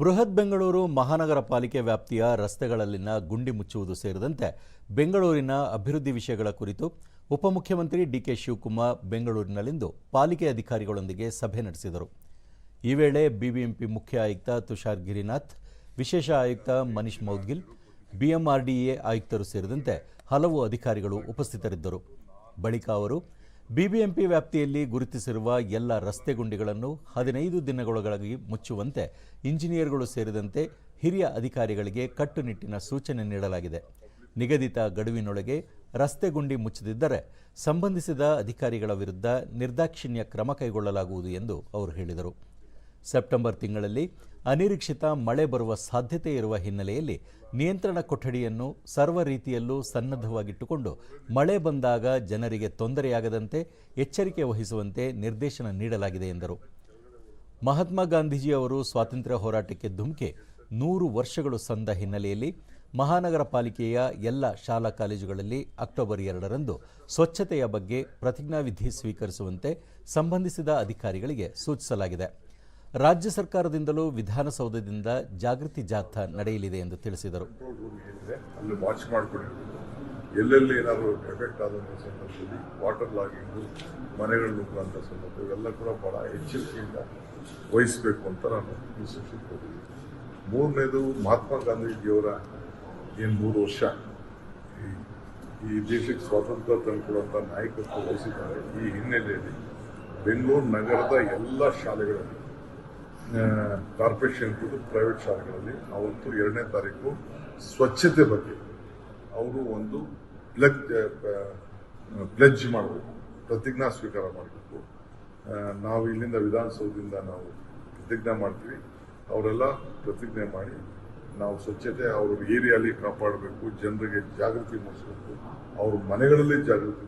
ಬೃಹತ್ ಬೆಂಗಳೂರು ಮಹಾನಗರ ಪಾಲಿಕೆ ವ್ಯಾಪ್ತಿಯ ರಸ್ತೆಗಳಲ್ಲಿನ ಗುಂಡಿ ಮುಚ್ಚುವುದು ಸೇರಿದಂತೆ ಬೆಂಗಳೂರಿನ ಅಭಿವೃದ್ಧಿ ವಿಷಯಗಳ ಕುರಿತು ಉಪಮುಖ್ಯಮಂತ್ರಿ ಡಿಕೆ ಶಿವಕುಮಾರ್ ಬೆಂಗಳೂರಿನಲ್ಲಿಂದು ಪಾಲಿಕೆ ಅಧಿಕಾರಿಗಳೊಂದಿಗೆ ಸಭೆ ನಡೆಸಿದರು. ಈ ವೇಳೆ ಬಿಬಿಎಂಪಿ ಮುಖ್ಯ ಆಯುಕ್ತ ತುಷಾರ್ ಗಿರಿನಾಥ್, ವಿಶೇಷ ಆಯುಕ್ತ ಮನೀಶ್ ಮೌದ್ಗಿಲ್, ಬಿಎಂಆರ್ಡಿಎ ಆಯುಕ್ತರು ಸೇರಿದಂತೆ ಹಲವು ಅಧಿಕಾರಿಗಳು ಉಪಸ್ಥಿತರಿದ್ದರು. ಬಳಿಕ ಅವರು ಬಿಬಿಎಂಪಿ ವ್ಯಾಪ್ತಿಯಲ್ಲಿ ಗುರುತಿಸಿರುವ ಎಲ್ಲ ರಸ್ತೆ ಗುಂಡಿಗಳನ್ನು ಹದಿನೈದು ದಿನಗಳೊಳಗಾಗಿ ಮುಚ್ಚುವಂತೆ ಇಂಜಿನಿಯರ್ಗಳು ಸೇರಿದಂತೆ ಹಿರಿಯ ಅಧಿಕಾರಿಗಳಿಗೆ ಕಟ್ಟುನಿಟ್ಟಿನ ಸೂಚನೆ ನೀಡಲಾಗಿದೆ. ನಿಗದಿತ ಗಡುವಿನೊಳಗೆ ರಸ್ತೆ ಗುಂಡಿ ಮುಚ್ಚದಿದ್ದರೆ ಸಂಬಂಧಿಸಿದ ಅಧಿಕಾರಿಗಳ ವಿರುದ್ಧ ನಿರ್ದಾಕ್ಷಿಣ್ಯ ಕ್ರಮ ಕೈಗೊಳ್ಳಲಾಗುವುದು ಎಂದು ಅವರು ಹೇಳಿದರು. ಸೆಪ್ಟೆಂಬರ್ ತಿಂಗಳಲ್ಲಿ ಅನಿರೀಕ್ಷಿತ ಮಳೆ ಬರುವ ಸಾಧ್ಯತೆ ಇರುವ ಹಿನ್ನೆಲೆಯಲ್ಲಿ ನಿಯಂತ್ರಣ ಕೊಠಡಿಯನ್ನು ಸರ್ವ ರೀತಿಯಲ್ಲೂ ಸನ್ನದ್ಧವಾಗಿಟ್ಟುಕೊಂಡು ಮಳೆ ಬಂದಾಗ ಜನರಿಗೆ ತೊಂದರೆಯಾಗದಂತೆ ಎಚ್ಚರಿಕೆ ವಹಿಸುವಂತೆ ನಿರ್ದೇಶನ ನೀಡಲಾಗಿದೆ ಎಂದರು. ಮಹಾತ್ಮ ಗಾಂಧೀಜಿ ಅವರು ಸ್ವಾತಂತ್ರ್ಯ ಹೋರಾಟಕ್ಕೆ ಧುಮುಕಿ ನೂರು ವರ್ಷಗಳು ಸಂದ ಹಿನ್ನೆಲೆಯಲ್ಲಿ ಮಹಾನಗರ ಪಾಲಿಕೆಯ ಎಲ್ಲ ಶಾಲಾ ಕಾಲೇಜುಗಳಲ್ಲಿ ಅಕ್ಟೋಬರ್ ಎರಡರಂದು ಸ್ವಚ್ಛತೆಯ ಬಗ್ಗೆ ಪ್ರತಿಜ್ಞಾವಿಧಿ ಸ್ವೀಕರಿಸುವಂತೆ ಸಂಬಂಧಿಸಿದ ಅಧಿಕಾರಿಗಳಿಗೆ ಸೂಚಿಸಲಾಗಿದೆ. ರಾಜ್ಯ ಸರ್ಕಾರದಿಂದಲೂ ವಿಧಾನಸೌಧದಿಂದ ಜಾಗೃತಿ ಜಾಥಾ ನಡೆಯಲಿದೆ ಎಂದು ತಿಳಿಸಿದರು. ಎಲ್ಲೆಲ್ಲಿ ಏನಾದರೂ ಎಫೆಕ್ಟ್ ಆದಂಥ ಸಂದರ್ಭದಲ್ಲಿ ವಾಟರ್ ಲಾಗಿಂಗು ಮನೆಗಳು ನುಗ್ಗುವಂಥ ಸಂದರ್ಭ, ಇವೆಲ್ಲ ಕೂಡ ಭಾಳ ಎಚ್ಚರಿಕೆಯಿಂದ ವಹಿಸಬೇಕು ಅಂತ ನಾನು ಮೂರನೇದು ಮಹಾತ್ಮ ಗಾಂಧೀಜಿಯವರ ಏನು ಮೂರು ವರ್ಷ ಈ ದೇಶಕ್ಕೆ ಸ್ವಾತಂತ್ರ್ಯ ತಂದುಕೊಡುವಂಥ ನಾಯಕತ್ವ ವಹಿಸಿದ್ದಾರೆ. ಈ ಹಿನ್ನೆಲೆಯಲ್ಲಿ ಬೆಂಗಳೂರು ನಗರದ ಎಲ್ಲ ಶಾಲೆಗಳಲ್ಲಿ ಕಾರ್ಪೊರೇಷನ್ ಇರ್ಬೋದು ಪ್ರೈವೇಟ್ ಶಾಲೆಗಳಲ್ಲಿ ಅವತ್ತು ಎರಡನೇ ತಾರೀಕು ಸ್ವಚ್ಛತೆ ಬಗ್ಗೆ ಅವರು ಒಂದು ಪ್ಲಗ್ ಪ್ಲೆಜ್ ಮಾಡಬೇಕು, ಪ್ರತಿಜ್ಞಾ ಸ್ವೀಕಾರ ಮಾಡಬೇಕು. ನಾವು ಇಲ್ಲಿಂದ ವಿಧಾನಸೌಧದಿಂದ ನಾವು ಪ್ರತಿಜ್ಞೆ ಮಾಡ್ತೀವಿ. ಅವರೆಲ್ಲ ಪ್ರತಿಜ್ಞೆ ಮಾಡಿ ನಾವು ಸ್ವಚ್ಛತೆ ಅವ್ರ ಏರಿಯಲ್ಲಿ ಕಾಪಾಡಬೇಕು, ಜನರಿಗೆ ಜಾಗೃತಿ ಮೂಡಿಸಬೇಕು, ಅವ್ರ ಮನೆಗಳಲ್ಲಿ ಜಾಗೃತಿ